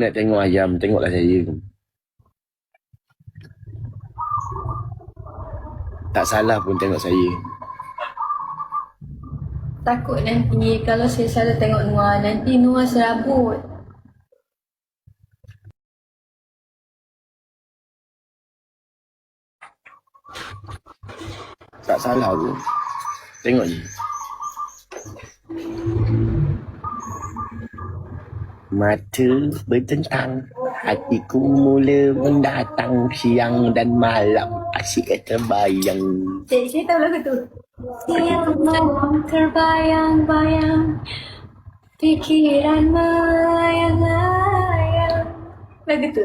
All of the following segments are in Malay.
nak tengok ayam? Tengoklah saya. Tak salah pun tengok saya. Takut nanti kalau saya selalu tengok Noah, nanti Noah serabut. Tak salah pun. Tengok je. Mata bertentang Hatiku mula mendatang Siang dan malam Asyik terbayang Cik, saya tahu lagu tu. Siang malam terbayang-bayang Pikiran melayang-layang Lagu tu.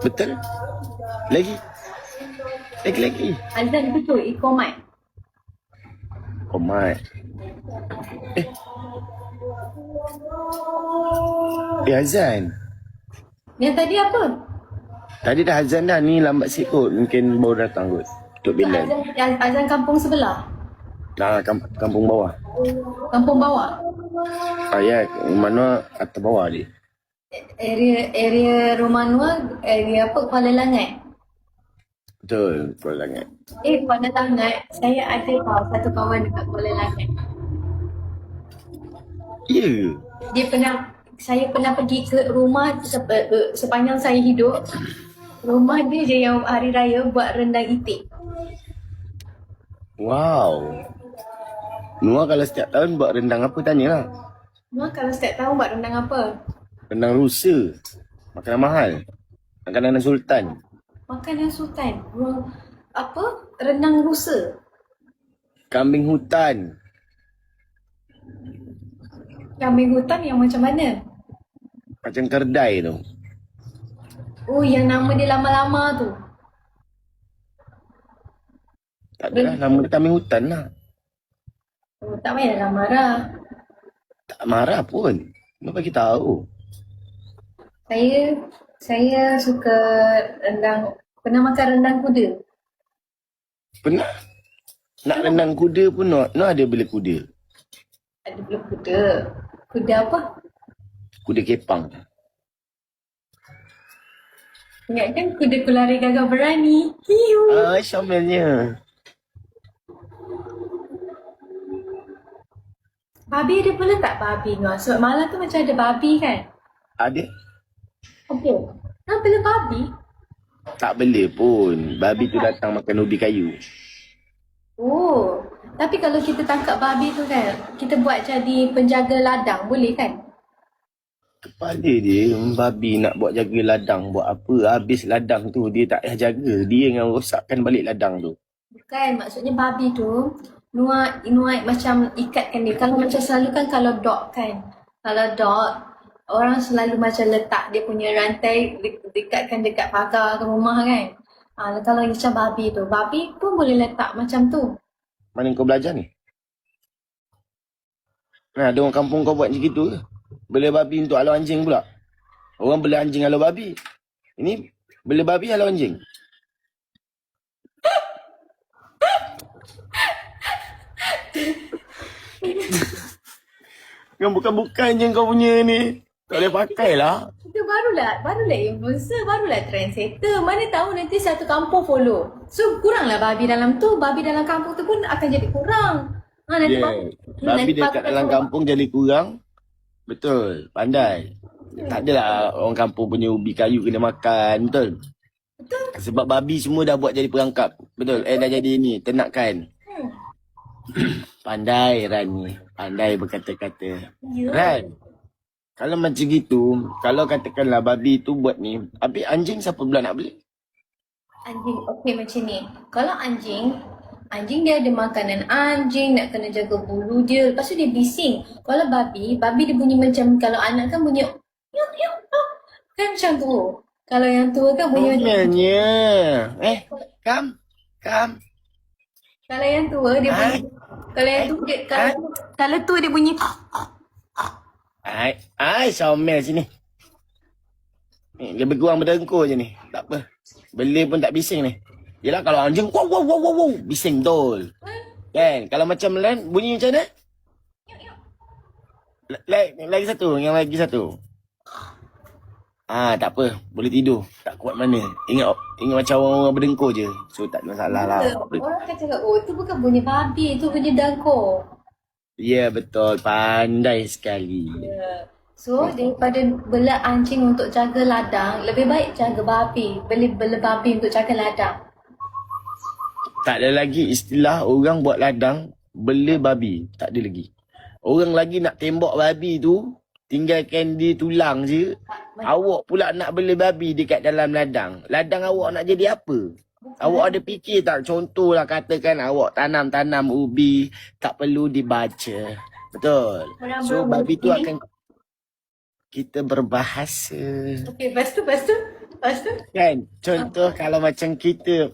Betul? Lagi? Lagi-lagi? Azan betul, Ikomat. Oh my Eh Eh Azan Yang tadi apa? Tadi dah azan dah Ni lambat sikit kot Mungkin baru datang kot Untuk Bilal Azan, azan, azan kampung sebelah. Nah, kamp- kampung bawah Kampung bawah. Ah ya, mana atas bawah dia Area area rumah Noah, area apa? Kuala Langat. Betul, Kuala Langat Eh, Kuala Langat, saya ada tau satu kawan dekat Kuala Langat. Ya Dia pernah, saya pernah pergi ke rumah uh, sepanjang saya hidup. Rumah dia je yang hari raya buat rendang itik. Wow Noah kalau setiap tahun buat rendang apa tanyalah Noah kalau setiap tahun buat rendang apa? Rendang rusa Makanan mahal Makanan sultan Makanan sultan. Apa? Rendang rusa. Kambing hutan Kambing hutan yang macam mana? Macam kerdai tu Oh, yang nama dia lama-lama tu. Tak adalah nama dia kambing hutan lah Oh, tak payahlah marah. Tak marah pun Nak bagi tahu Saya saya suka rendang pernah makan rendang kuda. Pernah Nak rendang kuda pun Noah, Noah ada bela kuda Ada belum kuda. Kuda apa? Kuda kepang Ingat kan kuda kulari gagah berani. Hiu. Ah, Syamelnya Babi ada pula tak babi Noah? Sebab malam tu macam ada babi kan? Ada Okey. Nah, bila babi? Tak bela pun Babi tu datang makan ubi kayu Oh. Tapi kalau kita tangkap babi tu kan, kita buat jadi penjaga ladang, boleh kan? Kepala dia Babi nak buat jaga ladang Buat apa Habis ladang tu Dia tak payah jaga Dia yang rosakkan balik ladang tu Bukan, maksudnya babi tu Nuai, nuai macam ikatkan dia. Kalau macam selalu kan kalau dog kan. Kalau dog, orang selalu macam letak dia punya rantai de- dekatkan dekat pagar ke rumah kan. Ha, kalau macam babi tu, babi pun boleh letak macam tu. Mana kau belajar ni? Nah, ada orang kampung kau buat macam gitu ke? Bela babi untuk halau anjing pula. Orang bela anjing halau babi. Ini bela babi halau anjing. Yang bukan-bukan je kau punya ni. Tak boleh pakai lah. Itu barulah, barulah influencer, barulah trendsetter. Mana tahu nanti satu kampung follow. So kuranglah babi dalam tu, babi dalam kampung tu pun akan jadi kurang. Ha, nanti Yeah. babi- Babi nanti dia kat babi dalam kampung jadi kurang. Betul. Pandai. Tak adalah orang kampung punya ubi kayu kena makan. Betul. Betul. Sebab babi semua dah buat jadi perangkap. Betul. Eh dah jadi ni. Ternakan. Hmm. Pandai Ran ni. Pandai berkata-kata. Ya. Ran. Kalau macam gitu. Kalau katakanlah babi tu buat ni. Habis anjing siapa pula nak beli? Anjing, okey macam ni. Kalau anjing, anjing dia ada makanan anjing, nak kena jaga bulu dia. Lepas tu dia bising. Kalau babi, babi dia bunyi macam, kalau anak kan bunyi, yuk, yuk, yuk. Kan macam tu. Kalau yang tua kan bunyi macam, Sebenarnya. Eh. Kam. Kam. kalau yang tua dia bunyi, kalau yang tua dia, kalau, kalau tua dia bunyi, Ai, ai Syamel sini. Ni, dia berkurang berdengkur je ni. Tak apa. Beli pun tak bising ni. Yelah kalau anjing wow wow wow wow, wow bising betul. Kan? Kalau macam lain bunyi macam mana? lagi, lagi satu, yang lagi satu. Ah, tak apa. Boleh tidur. Tak kuat mana. Ingat ingat macam orang-orang berdengkur je. So, tak ada masalah lah. Orang akan cakap, oh tu bukan bunyi babi, tu bunyi dengkur. Ya, betul. Pandai sekali. So, daripada bela anjing untuk jaga ladang, lebih baik jaga babi. Beli bela babi untuk jaga ladang. Tak ada lagi istilah orang buat ladang bela babi. Tak ada lagi. Orang lagi nak tembak babi tu, tinggalkan dia tulang je. Awak pula nak bela babi dekat dalam ladang. Ladang awak nak jadi apa? Awak ada fikir tak? Contohlah katakan awak tanam-tanam ubi, tak perlu dibaca. Betul. Orang So babi tu akan kita berbahasa. Okey, lepas tu, lepas tu, lepas tu. Kan? Contoh kalau macam kita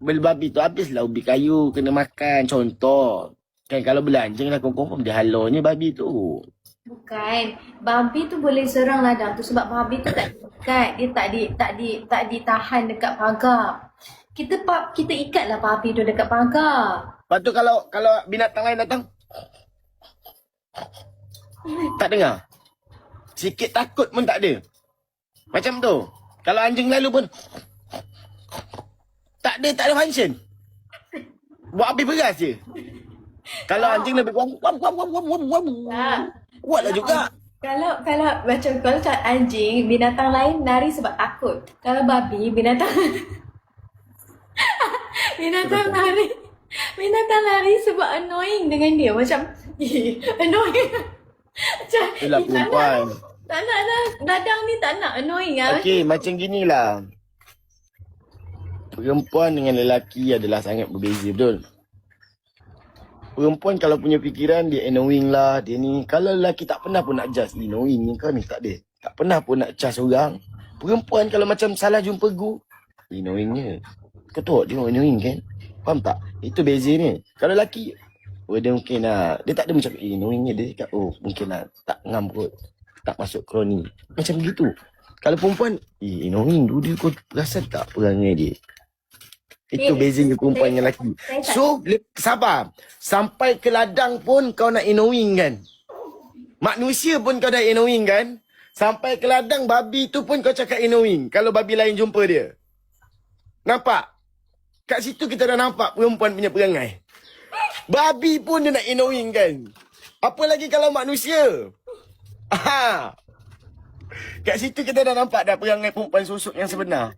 bela babi tu habislah ubi kayu kena makan. Contoh. Kan kalau bela anjing lah confirm dia halaunya babi tu. Bukan. Babi tu boleh serang ladang tu sebab babi tu tak diikat. Dia tak di tak di tak ditahan dekat pagar. Kita pa, kita ikatlah babi tu dekat pagar. Lepas tu kalau kalau binatang lain datang tak dengar. Sikit takut pun tak ada. Macam tu. Kalau anjing lalu pun tak ada tak ada function. Buat api beras je. Kalau anjing lebih wam wam wam wam wam wam wam. Tak. Buatlah juga. Kalau kalau macam kalau anjing, binatang lain lari sebab takut. Kalau babi, binatang binatang lari binatang lari sebab annoying dengan dia. Macam "Ih, annoying. macam Itulah "Ih, tak nak, perempuan. tak nak dah. Ladang ni tak nak annoying ah. Okey, macam ginilah. Perempuan dengan lelaki adalah sangat berbeza, betul? Perempuan kalau punya fikiran dia annoying lah, dia ni. Kalau lelaki tak pernah pun nak judge, "Eh, annoying ni kau ni tak ada. Tak pernah pun nak charge orang. Perempuan kalau macam salah jumpa gu, "Eh, annoyingnya. Tahu dia annoying kan? Faham tak? Itu beza ni. Kalau lelaki, oh dia mungkin lah. Dia tak ada macam, eh, annoyingnya. Dia cakap, oh mungkin lah. Tak ngam kot. Tak masuk kroni. Macam gitu. Kalau perempuan, eh, annoying tu dia kau perasan tak perangai dia? Itu Eh, bezanya perempuan dengan lelaki. So, sabar. Sampai ke ladang pun kau nak annoying kan? Manusia pun kau dah annoying kan? Sampai ke ladang babi tu pun kau cakap annoying. Kalau babi lain jumpa dia. Nampak? Kat situ kita dah nampak perempuan punya perangai. Babi pun dia nak annoying kan? Apa lagi kalau manusia? Aha. Kat situ kita dah nampak dah perangai perempuan susuk yang sebenar.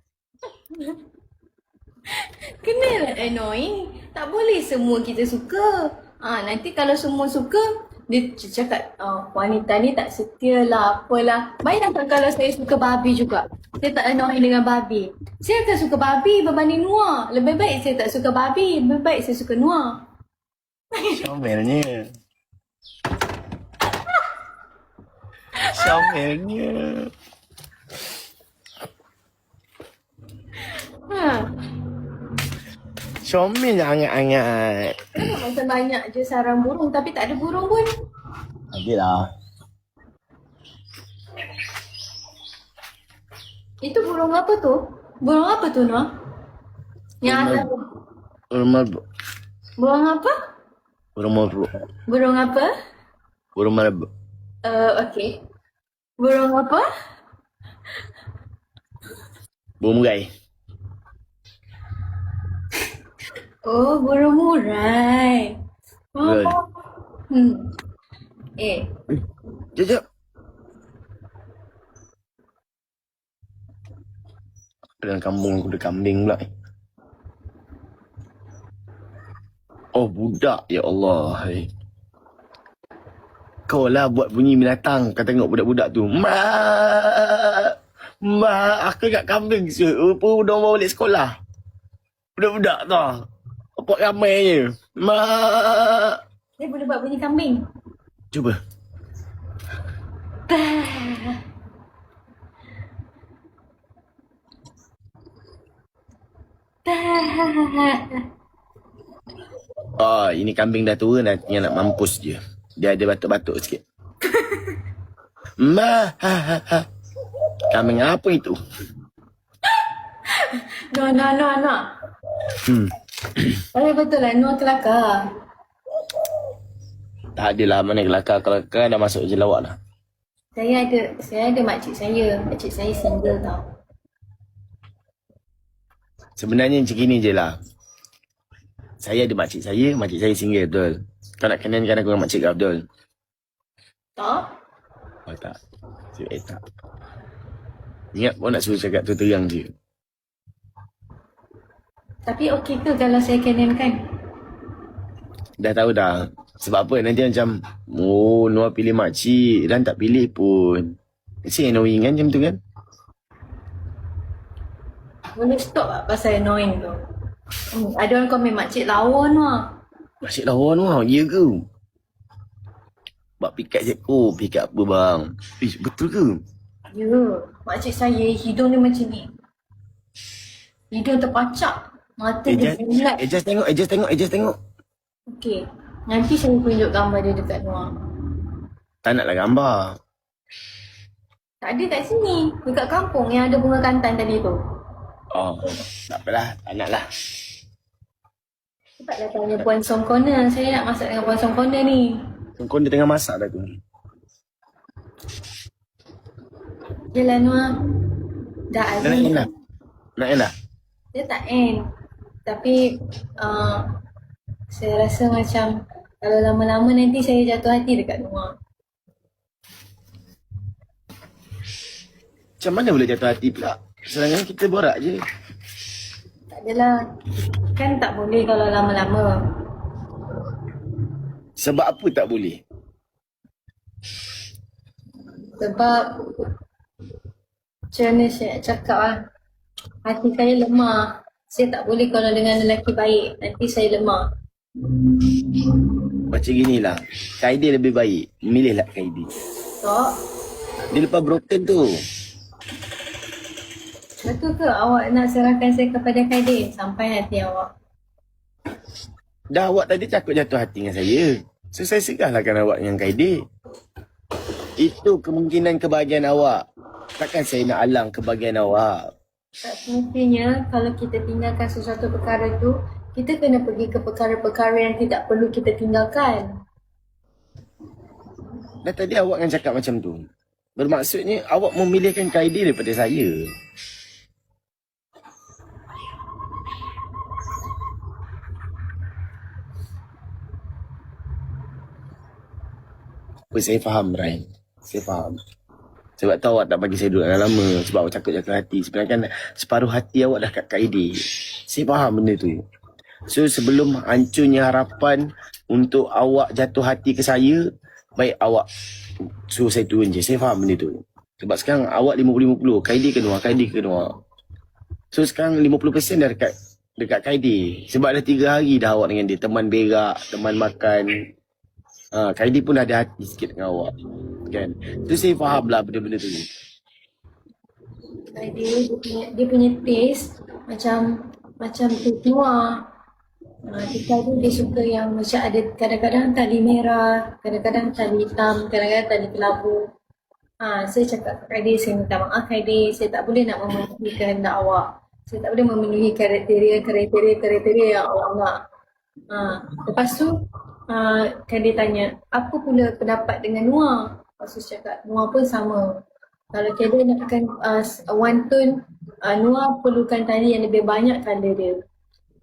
Kenalah annoying. Tak boleh semua kita suka. Ah nanti kalau semua suka, dia cakap oh, wanita ni tak setia lah, apalah. Bayangkan kalau saya suka babi juga. Saya tak annoying dengan babi. Saya akan suka babi berbanding Noah. Lebih baik saya tak suka babi. Lebih baik saya suka Noah. Comelnya. Comelnya. Ha. Comel hangat-hangat. Macam banyak je sarang burung tapi tak ada burung pun? Adalah. Itu burung apa tu? Burung apa tu Noah? Yang ada Burung marbu. burung apa? Burung marbu. Burung apa? Burung marbu. Uh, okay. Burung apa? Burung murai. Oh, burung murai. Oh. Hmm. Eh, Jom, jom. Dalam kampung aku ada kambing pula. eh. Oh budak ya Allah. Hai. Kau lah buat bunyi binatang. Kau tengok budak-budak tu. Ma, ma, aku kat kambing se. Rupa dah mau balik sekolah. Budak-budak tu. Apa ramai je. Ma. dia boleh buat bunyi kambing. Cuba. Oh, ini kambing dah tua nanti nak mampus je. Dia ada batuk-batuk sikit. Ma. Kambing apa itu? No, no, no, no. Hmm. Oh, betul lah. Noah kelakar. Tak adalah mana kelakar. Kalau kelakar dah masuk je lawak lah. Saya ada, saya ada makcik saya. Makcik saya single tau. Sebenarnya macam gini je lah. Saya ada makcik saya, makcik saya single betul. Kau nak kenalkan aku dengan makcik kau betul? Tak? Oh tak. Cik, eh tak. Ingat kau nak suruh cakap tu terang je. Tapi okey ke kalau saya kenalkan? Dah tahu dah. Sebab apa nanti macam Oh Noah pilih makcik Dan tak pilih pun Mesti annoying kan macam tu kan Boleh stop tak pasal annoying tu? Hmm, ada orang komen makcik lawan lah. Makcik lawa Noah Ya ke Buat pikat je Oh pikat apa bang Ish, Betul ke Ya, makcik saya hidung dia macam ni. Hidung terpacak. Mata Eh dia bulat. eh, just tengok Eh just tengok Eh just tengok Okey. Nanti saya tunjuk gambar dia dekat luar. Tak naklah gambar Tak ada kat sini. Dekat kampung yang ada bunga kantan tadi tu. Oh Tak apalah Tak nak lah Cepatlah tanya Puan Som Corner. Saya nak masak dengan Puan Som Corner ni. Kau dia tengah masak dah tu Yelah Noah. Dah nak end lah Nak end lah Dia tak end. Tapi uh, saya rasa macam kalau lama-lama nanti saya jatuh hati dekat Noah. Macam mana boleh jatuh hati pula Sedangkan kita borak je Tak adalah. Kan tak boleh kalau lama-lama. Sebab apa tak boleh Sebab macam mana saya nak cakap lah. Hati saya lemah. Saya tak boleh kalau dengan lelaki baik. Nanti saya lemah. Macam ginilah. Kaidi lebih baik. Milihlah Kaidi Tak? Dia lepas broken tu. Betul ke awak nak serahkan saya kepada Kadir sampai hati awak? Dah awak tadi takut jatuh hati dengan saya. So saya segahlah awak dengan Kaidi Itu kemungkinan kebahagiaan awak. Takkan saya nak alang kebahagiaan awak Tak semestinya kalau kita tinggalkan sesuatu perkara tu, kita kena pergi ke perkara-perkara yang tidak perlu kita tinggalkan. Dah tadi awak kan cakap macam tu. Bermaksudnya awak memilihkan Kaidi daripada saya. Apa saya faham Rai? Saya faham Sebab tahu awak tak bagi saya duduk lama Sebab awak takut jatuh hati. Sebenarnya kan separuh hati awak dah kat Kaidi Saya faham benda tu. So sebelum hancurnya harapan Untuk awak jatuh hati ke saya Baik awak suruh saya turun je. Saya faham benda tu. Sebab sekarang awak 50-50 Kaidi ke Noah? Kaidi ke Noah? So sekarang 50% dah dekat Dekat Kaidi Sebab dah 3 hari dah awak dengan dia. Teman berak Teman makan ha, Kaidi pun ada hati sikit dengan awak Kan Tu saya faham lah benda-benda tu Kadir dia punya, dia punya taste macam macam keluar. Uh, dia tu dia suka yang macam ada kadang-kadang tali merah, kadang-kadang tali hitam, kadang-kadang tali kelabu. Ha, saya cakap ke Kadir, saya minta maaf Kadir, saya tak boleh nak memenuhi kehendak awak. Saya tak boleh memenuhi kriteria-kriteria-kriteria yang awak nak. Ha, lepas tu, uh, Kadir tanya, apa pula pendapat dengan Noah? Saya cakap, Noah pun sama. Kalau Kadir nakkan uh, one tone, uh, Noah perlukan tali yang lebih banyak colour dia.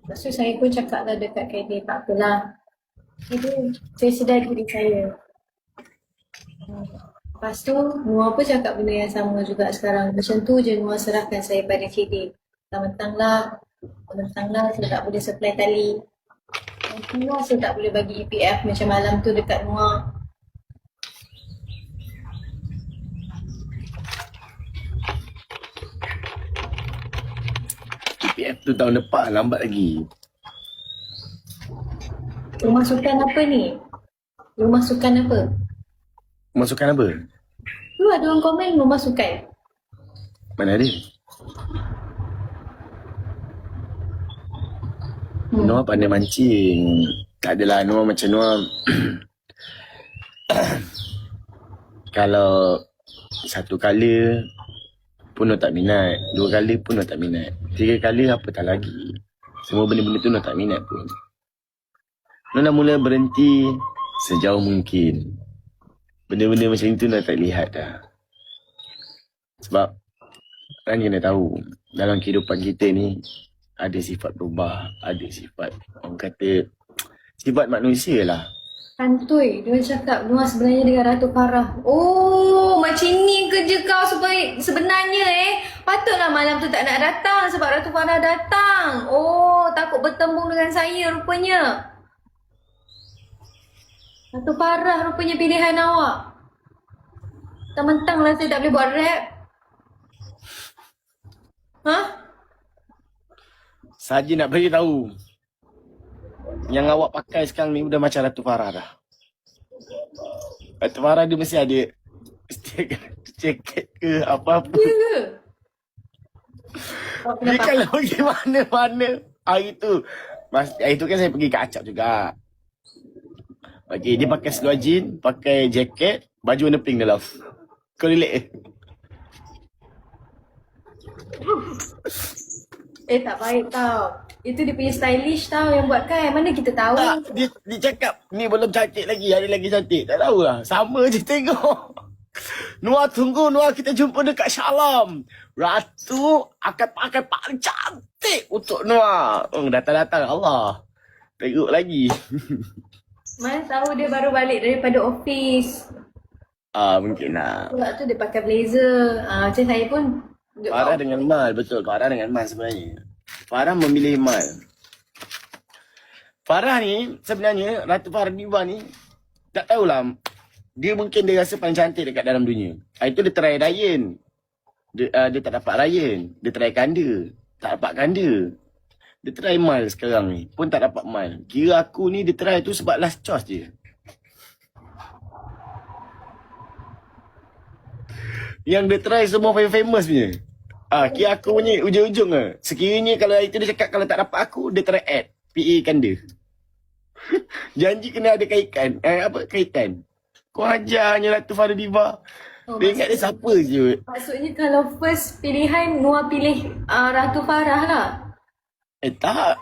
Lepas tu saya pun cakap lah dekat Kadir, tak apalah. Itu saya sedar diri saya. Lepas tu Noah pun cakap benda yang sama juga sekarang. Macam tu je Noah serahkan saya pada Kadir. Mentang-mentang lah, mentang lah saya tak boleh supply tali. Lah saya tak boleh bagi EPF macam malam tu dekat Noah. PPF tu tahun depan lambat lagi Rumah sukan apa ni? Rumah sukan apa? Masukkan apa? Tu ada orang komen rumah sukan. Mana ada? Hmm. Noah pandai mancing. Tak adalah Noah macam Noah. Kalau satu kali pun Noah tak minat. Dua kali pun Noah tak minat. Tiga kali apa tak lagi. Semua benda-benda tu Noah tak minat pun. Noah dah mula berhenti Sejauh mungkin. Benda-benda macam itu dah tak lihat dah. Sebab kan kena tahu dalam kehidupan kita ni ada sifat berubah, ada sifat orang kata sifat manusia lah. Kantoi, dia cakap Nuah sebenarnya dengan Ratu Farah. Oh, macam ni kerja kau supaya sebenarnya eh. Patutlah malam tu tak nak datang sebab Ratu Farah datang. Oh, takut bertembung dengan saya rupanya. Ratu Farah rupanya pilihan awak. Mentang-mentang lah saya tak boleh buat rap. Hah? Saja nak bagi tahu. Yang awak pakai sekarang ni udah macam Ratu Farah dah. Ratu Farah dia mesti ada jaket ke apa-apa. Ya ke? Dia kalau pergi mana-mana hari tu. Mas, hari tu kan saya pergi ke Acap juga. Okay, dia pakai seluar jean, pakai jaket, baju warna pink dalam. Kau relate eh? Eh tak baik tau. Itu dia punya stylish tau yang buat kan. Mana kita tahu. Tak, dia, dia cakap ni belum cantik lagi, ada lagi cantik. Tak tahu lah, sama je tengok. Noah tunggu, Noah kita jumpa dekat Shalom. Ratu akan pakai paling cantik untuk Noah. Oh, datang-datang Allah. Tengok lagi. Mana tahu dia baru balik daripada office. Ah, mungkin lah. Pula tu dia pakai blazer. Ah, macam saya pun. Farah dengan Mal, betul. Farah dengan Mal sebenarnya. Farah memilih Mal. Farah ni, sebenarnya, Ratu Farah Diva ni, tak tahulah. Dia mungkin dia rasa paling cantik dekat dalam dunia. Ah, Itu dia try Ryan. Dia, uh, dia tak dapat Ryan. Dia try Kanda. Tak dapat Kanda. Dia try Mal sekarang ni. Pun tak dapat Mal. Kira aku ni dia try tu sebab last choice je. Yang dia try semua famous punya. Ah, kira aku punya ujung-ujung lah. Sekiranya kalau itu dia cakap kalau tak dapat aku, dia try add. PA Kanda. Janji kena ada kaitan. Eh, apa kaitan? Kau ajarnya Ratu Farah Diva. Oh, Dia ingat dia siapa je. Maksudnya kalau first pilihan Noah pilih uh, Ratu Farah lah. Eh tak.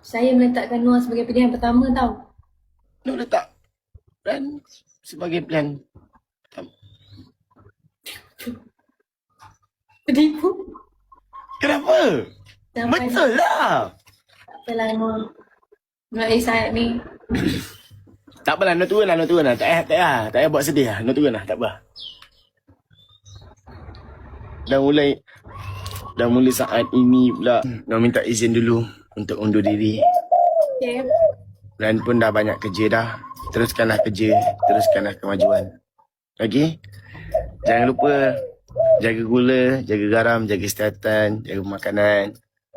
Saya meletakkan Noah sebagai pilihan pertama tau. Dia letak. Dan sebagai plan. Penipu. Kenapa? Sampai Betul lah. Tak apalah Noah. Noah Isai ni. Tak apalah, nak turun lah, nak turun lah. Tak payah, tak payah. Tak payah buat sedih lah. Nak turun lah, tak apa. Dah mulai, dah mulai saat ini pula. Nak minta izin dulu untuk undur diri. Okay. Dan pun dah banyak kerja dah. Teruskanlah kerja, teruskanlah kemajuan. Okey? Jangan lupa jaga gula, jaga garam, jaga kesihatan, jaga makanan.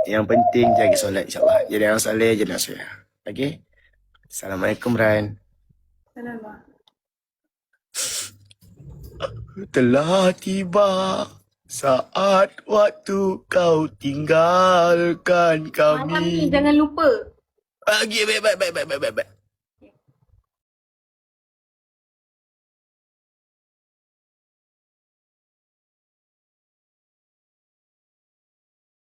Yang penting jaga solat insyaAllah. Jadi yang soleh, jadi yang soleh. Okey? Assalamualaikum Ran. Selamat. Telah tiba saat waktu kau tinggalkan Malam ni kami. jangan lupa. Okey, baik, baik, baik, baik, baik, baik.